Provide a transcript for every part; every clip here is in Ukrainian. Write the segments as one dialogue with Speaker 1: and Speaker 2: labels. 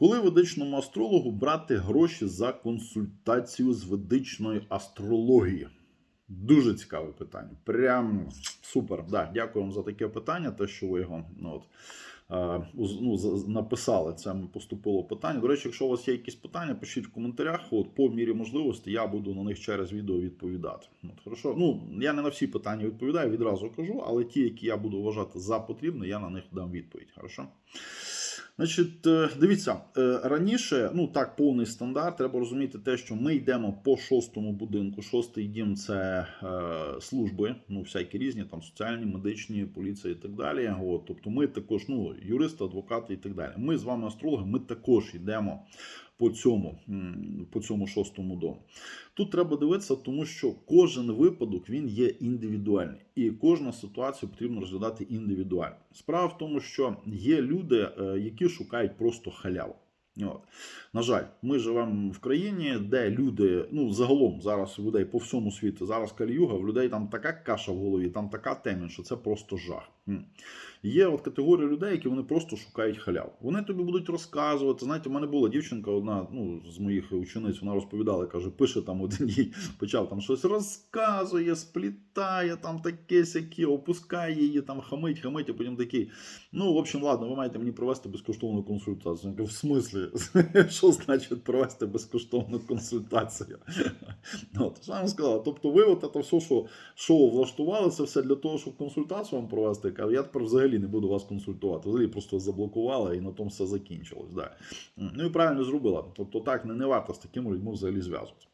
Speaker 1: Коли ведичному астрологу брати гроші за консультацію з ведичної астрології? Дуже цікаве питання. Прям супер. Да, дякую вам за таке питання. Те, що ви його ну, от, ну, з- написали. Це поступило питання. До речі, якщо у вас є якісь питання, пишіть в коментарях. От по мірі можливості я буду на них через відео відповідати. От, хорошо. Ну я не на всі питання відповідаю, відразу кажу, але ті, які я буду вважати за потрібне, я на них дам відповідь. Хорошо. Значить, е, дивіться, е, раніше, ну так, повний стандарт. Треба розуміти те, що ми йдемо по шостому будинку. Шостий дім це е, служби, ну всякі різні, там соціальні, медичні, поліція і так далі. От, тобто, ми також, ну, юристи, адвокати і так далі. Ми з вами, астрологи, ми також йдемо по цьому, по цьому шостому дому. Тут треба дивитися, тому що кожен випадок він є індивідуальний, і кожну ситуацію потрібно розглядати індивідуально. Справа в тому, що є люди, е, які шукають просто халяву. От. На жаль, ми живемо в країні, де люди, ну загалом зараз у людей по всьому світу, зараз каліюга, в людей там така каша в голові, там така темінь, що це просто жах. Є от категорія людей, які вони просто шукають халяву. Вони тобі будуть розказувати. Знаєте, в мене була дівчинка, одна ну, з моїх учениць, вона розповідала, каже, пише там один їй, почав там щось розказує, сплітає, там таке сяке, опускає її, там хамить, хамить, а потім такий. Ну, в общем, ладно, ви маєте мені провести безкоштовну консультацію. В смислі? Що значить провести безкоштовну консультацію? От, що я вам сказала? Тобто, ви от це все, що шоу влаштували, це все для того, щоб консультацію вам провести. Я кажу, я тепер взагалі не буду вас консультувати. Взагалі просто заблокувала і на тому все закінчилось. Да. Ну і правильно зробила. Тобто, так не, не варто з такими людьми взагалі зв'язуватися.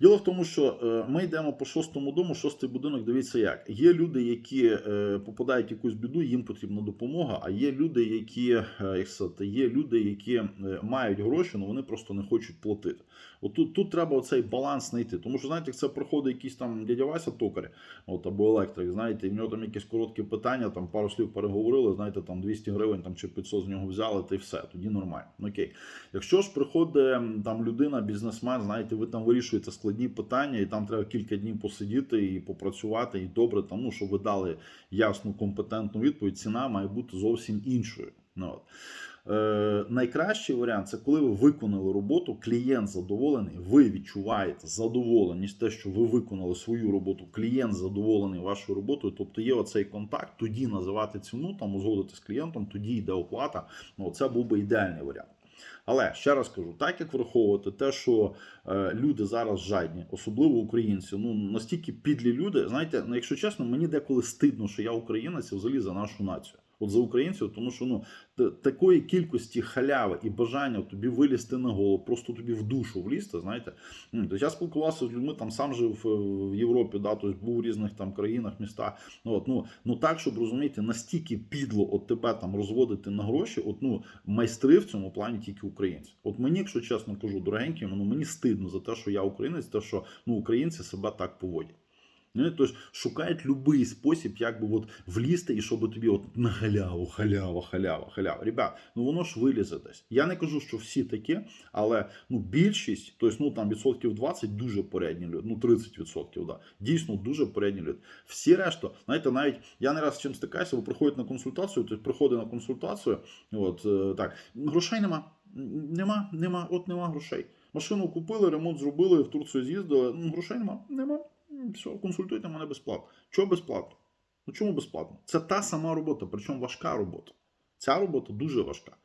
Speaker 1: Діло в тому, що е, ми йдемо по шостому дому, шостий будинок. Дивіться, як є люди, які е, попадають в якусь біду, їм потрібна допомога. А є люди, які е, як сказати, є люди, які мають гроші, але вони просто не хочуть платити. От тут, тут треба оцей баланс знайти. Тому що знаєте, як це проходить якийсь там дядя Вася токар, от або електрик. Знаєте, і в нього там якісь короткі питання, там пару слів переговорили. Знаєте, там 200 гривень там чи 500 з нього взяли, та й все. Тоді нормально. Окей. Якщо ж приходить там людина, бізнесмен, знаєте, ви там вирішуєте складні питання, і там треба кілька днів посидіти і попрацювати, і добре, там, ну, щоб ви дали ясну компетентну відповідь, ціна має бути зовсім іншою. Ну, от. Е, найкращий варіант це коли ви виконали роботу, клієнт задоволений, ви відчуваєте задоволеність, те, що ви виконали свою роботу, клієнт задоволений вашою роботою, тобто є оцей контакт, тоді називати ціну, там узгодити з клієнтом, тоді йде оплата. Ну, це був би ідеальний варіант. Але ще раз кажу, так як враховувати те, що е, люди зараз жадні, особливо українці, ну настільки підлі люди, знаєте, ну якщо чесно, мені деколи стидно, що я українець і взагалі за нашу націю. От за українців, тому що ну такої кількості халяви і бажання тобі вилізти на голову, просто тобі в душу влізти, знаєте. Ну, тобто я спілкувався з людьми, там сам жив е, в Європі, да, тобто був в різних там країнах, містах. Ну, от, ну, ну так, щоб розуміти, настільки підло от тебе там розводити на гроші, от ну майстри в цьому плані тільки українці. От мені, якщо чесно кажу, дорогенькі, ну мені стидно за те, що я українець, те, що ну українці себе так поводять. Ну, Тож шукають будь-який спосіб, як би от влізти, і щоб тобі от на халяву, халява, халява, халява. Ребят, ну воно ж вилізе десь. Я не кажу, що всі такі, але ну більшість, тобто ну там відсотків 20 дуже порядні люди, ну 30 відсотків, да, дійсно дуже порядні люди. Всі решта, знаєте, навіть я не раз з чим стикаюся, ви приходите на консультацію, тобто приходить на консультацію, от е, так, грошей нема, нема, нема, от нема грошей. Машину купили, ремонт зробили, в Турцію з'їздили, ну, грошей нема, нема. Все, консультуйте мене безплатно. Чого безплатно? Ну чому безплатно? Це та сама робота, причому важка робота. Ця робота дуже важка.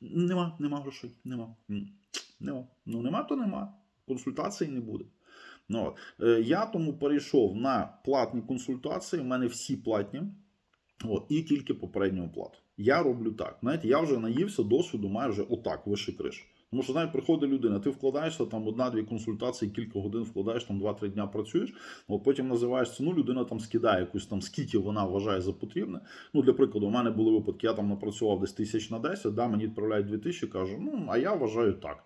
Speaker 1: Нема, нема грошей, нема. Нема. Ну нема, то нема. Консультації не буде. Ну. Е, Я тому перейшов на платні консультації. У мене всі платні. От, і тільки попередню оплату. Я роблю так. Знаєте, я вже наївся досвіду, маю вже отак, вище криш. Тому що знаєте, приходить людина, ти вкладаєшся там одна-дві консультації, кілька годин вкладаєш, там 2-3 дня працюєш, от потім називаєш ціну, людина там скидає якусь там, скільки вона вважає за потрібне. Ну, для прикладу, у мене були випадки, я там напрацював десь тисяч на 10, да, мені відправляють 2000, кажу, ну, а я вважаю так.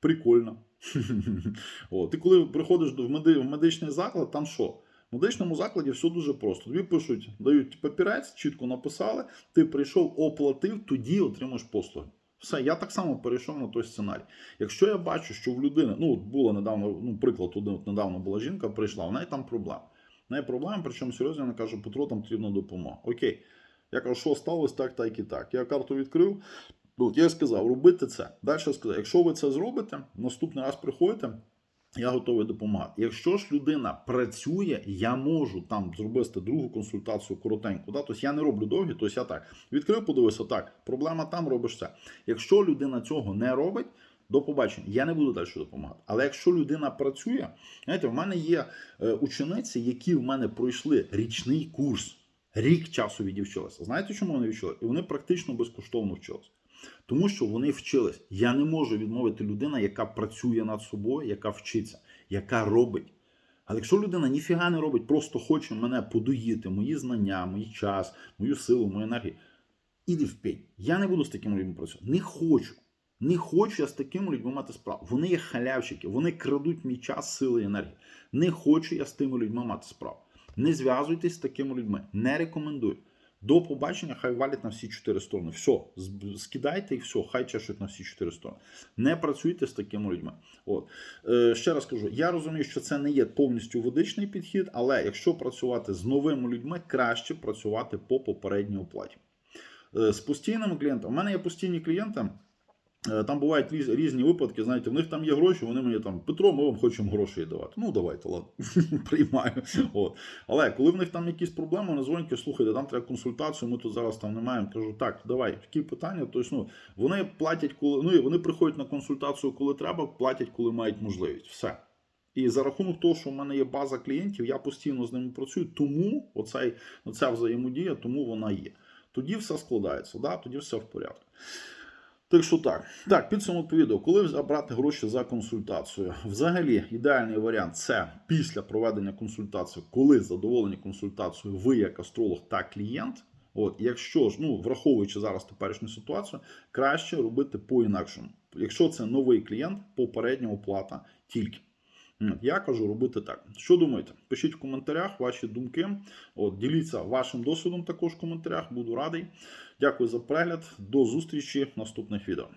Speaker 1: Прикольно. От, ти коли приходиш в медичний заклад, там що? В медичному закладі все дуже просто. Тобі пишуть, дають папірець, чітко написали, ти прийшов, оплатив, тоді отримаєш послуги. Все, я так само перейшов на той сценарій. Якщо я бачу, що в людини, ну от було недавно, ну приклад, один от недавно була жінка, прийшла, в неї там проблема. В неї проблема, причому серйозно, вона каже, Петро, там потрібна допомога. Окей. Я кажу, що сталося так, так і так. Я карту відкрив, От, я сказав, робити це. Далі сказав, якщо ви це зробите, наступний раз приходите, я готовий допомагати. Якщо ж людина працює, я можу там зробити другу консультацію коротеньку. Да? Тобто я не роблю довгі, тобто я так відкрив, подивився, так, проблема там, робиш це. Якщо людина цього не робить, до побачення, я не буду далі допомагати. Але якщо людина працює, знаєте, в мене є е, учениці, які в мене пройшли річний курс, рік часу відівчилися. Знаєте, чому вони відвчилися? І вони практично безкоштовно вчилися. Тому що вони вчились. Я не можу відмовити людина, яка працює над собою, яка вчиться, яка робить. Але якщо людина ніфіга не робить, просто хоче мене подоїти, мої знання, мій час, мою силу, мою енергію, іди в пень. Я не буду з такими людьми працювати. Не хочу. Не хочу я з такими людьми мати справу. Вони є халявщики, вони крадуть мій час, сили і енергію. Не хочу я з тими людьми мати справу. Не зв'язуйтесь з такими людьми. Не рекомендую. До побачення, хай валять на всі чотири сторони. Все, скидайте і все, хай чешуть на всі чотири сторони. Не працюйте з такими людьми. От е, ще раз кажу, я розумію, що це не є повністю водичний підхід, але якщо працювати з новими людьми, краще працювати по попередній оплаті. Е, з постійними клієнтами. У мене є постійні клієнти. Е, Там бувають різ- різні випадки. Знаєте, в них там є гроші, вони мені там Петро, ми вам хочемо гроші давати. Ну давайте, ладно, приймаю. От. Але коли в них там якісь проблеми, вони дзвонять, слухайте, там треба консультацію, ми тут зараз там не маємо. Кажу, так, давай, які питання. Тобто, ну, вони платять, коли ну, вони приходять на консультацію, коли треба, платять, коли мають можливість. Все. І за рахунок того, що в мене є база клієнтів, я постійно з ними працюю, тому оцей, оця взаємодія, тому вона є. Тоді все складається, да? тоді все в порядку. Так що так. Так, підсумок по відео. Коли забрати гроші за консультацію? Взагалі, ідеальний варіант це після проведення консультації, коли задоволені консультацією ви як астролог та клієнт. От, якщо ж, ну враховуючи зараз теперішню ситуацію, краще робити по-інакшому. Якщо це новий клієнт, попередня оплата тільки. Я кажу робити так. Що думаєте? Пишіть в коментарях ваші думки. От, діліться вашим досвідом також в коментарях. Буду радий. Дякую за перегляд. До зустрічі в наступних відео.